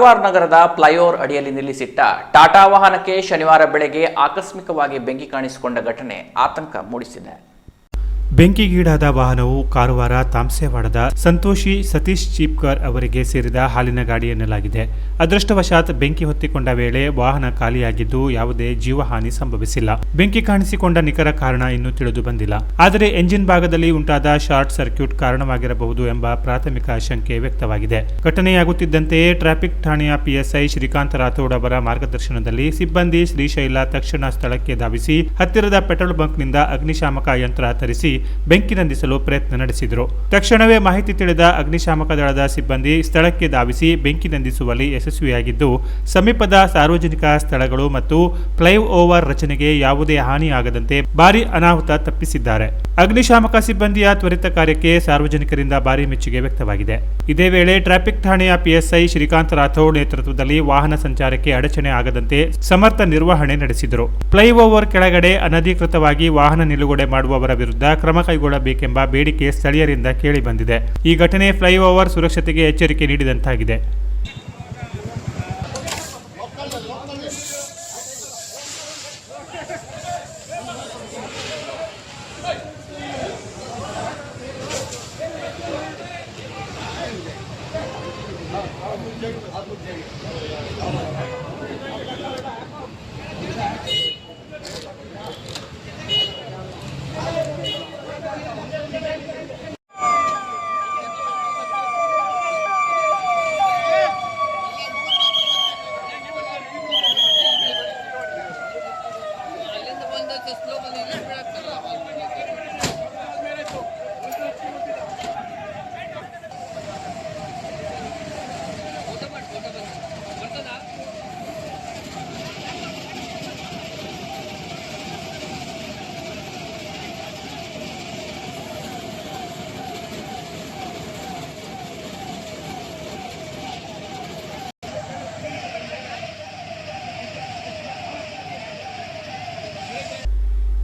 ಕಾರವಾರ ನಗರದ ಫ್ಲೈಓವರ್ ಅಡಿಯಲ್ಲಿ ನಿಲ್ಲಿಸಿಟ್ಟ ಟಾಟಾ ವಾಹನಕ್ಕೆ ಶನಿವಾರ ಬೆಳಗ್ಗೆ ಆಕಸ್ಮಿಕವಾಗಿ ಬೆಂಕಿ ಕಾಣಿಸಿಕೊಂಡ ಘಟನೆ ಆತಂಕ ಮೂಡಿಸಿದೆ. ಬೆಂಕಿಗೀಡಾದ ವಾಹನವು ಕಾರವಾರ ತಾಂಸೆವಾಡದ ಸಂತೋಷಿ ಸತೀಶ್ ಚೀಪ್ಕರ್ ಅವರಿಗೆ ಸೇರಿದ ಹಾಲಿನ ಗಾಡಿ ಎನ್ನಲಾಗಿದೆ. ಅದೃಷ್ಟವಶಾತ್ ಬೆಂಕಿ ಹೊತ್ತಿಕೊಂಡ ವೇಳೆ ವಾಹನ ಖಾಲಿಯಾಗಿದ್ದು ಯಾವುದೇ ಜೀವಹಾನಿ ಸಂಭವಿಸಿಲ್ಲ. ಬೆಂಕಿ ಕಾಣಿಸಿಕೊಂಡ ನಿಖರ ಕಾರಣ ಇನ್ನೂ ತಿಳಿದು ಬಂದಿಲ್ಲ. ಆದರೆ ಎಂಜಿನ್ ಭಾಗದಲ್ಲಿ ಉಂಟಾದ ಶಾರ್ಟ್ ಸರ್ಕ್ಯೂಟ್ ಕಾರಣವಾಗಿರಬಹುದು ಎಂಬ ಪ್ರಾಥಮಿಕ ಶಂಕೆ ವ್ಯಕ್ತವಾಗಿದೆ. ಘಟನೆಯಾಗುತ್ತಿದ್ದಂತೆಯೇ ಟ್ರಾಫಿಕ್ ಠಾಣೆಯ ಪಿಎಸ್ಐ ಶ್ರೀಕಾಂತ ರಾಥೋಡ್ ಅವರ ಮಾರ್ಗದರ್ಶನದಲ್ಲಿ ಸಿಬ್ಬಂದಿ ಶ್ರೀಶೈಲ ತಕ್ಷಣ ಸ್ಥಳಕ್ಕೆ ಧಾವಿಸಿ ಹತ್ತಿರದ ಪೆಟ್ರೋಲ್ ಬಂಕ್ನಿಂದ ಅಗ್ನಿಶಾಮಕ ಯಂತ್ರ ತರಿಸಿ ಬೆಂಕಿ ನಂದಿಸಲು ಪ್ರಯತ್ನ ನಡೆಸಿದರು. ತಕ್ಷಣವೇ ಮಾಹಿತಿ ತಿಳಿದ ಅಗ್ನಿಶಾಮಕ ದಳದ ಸಿಬ್ಬಂದಿ ಸ್ಥಳಕ್ಕೆ ಧಾವಿಸಿ ಬೆಂಕಿ ನಂದಿಸುವಲ್ಲಿ ಯಶಸ್ವಿಯಾಗಿದ್ದು, ಸಮೀಪದ ಸಾರ್ವಜನಿಕ ಸ್ಥಳಗಳು ಮತ್ತು ಫ್ಲೈಓವರ್ ಓವರ್ ರಚನೆಗೆ ಯಾವುದೇ ಹಾನಿಯಾಗದಂತೆ ಭಾರಿ ಅನಾಹುತ ತಪ್ಪಿಸಿದ್ದಾರೆ. ಅಗ್ನಿಶಾಮಕ ಸಿಬ್ಬಂದಿಯ ತ್ವರಿತ ಕಾರ್ಯಕ್ಕೆ ಸಾರ್ವಜನಿಕರಿಂದ ಭಾರಿ ಮೆಚ್ಚುಗೆ ವ್ಯಕ್ತವಾಗಿದೆ. ಇದೇ ವೇಳೆ ಟ್ರಾಫಿಕ್ ಠಾಣೆಯ ಪಿಎಸ್ಐ ಶ್ರೀಕಾಂತ್ ರಾಥೋಡ್ ನೇತೃತ್ವದಲ್ಲಿ ವಾಹನ ಸಂಚಾರಕ್ಕೆ ಅಡಚಣೆ ಆಗದಂತೆ ಸಮರ್ಥ ನಿರ್ವಹಣೆ ನಡೆಸಿದರು. ಫ್ಲೈಓವರ್ ಕೆಳಗಡೆ ಅನಧಿಕೃತವಾಗಿ ವಾಹನ ನಿಲುಗಡೆ ಮಾಡುವವರ ವಿರುದ್ಧ ಕ್ರಮ ಕೈಗೊಳ್ಳಬೇಕೆಂಬ ಬೇಡಿಕೆ ಸ್ಥಳೀಯರಿಂದ ಕೇಳಿಬಂದಿದೆ ಈ ಘಟನೆ ಫ್ಲೈಓವರ್ ಸುರಕ್ಷತೆಗೆ ಎಚ್ಚರಿಕೆ ನೀಡಿದಂತಾಗಿದೆ.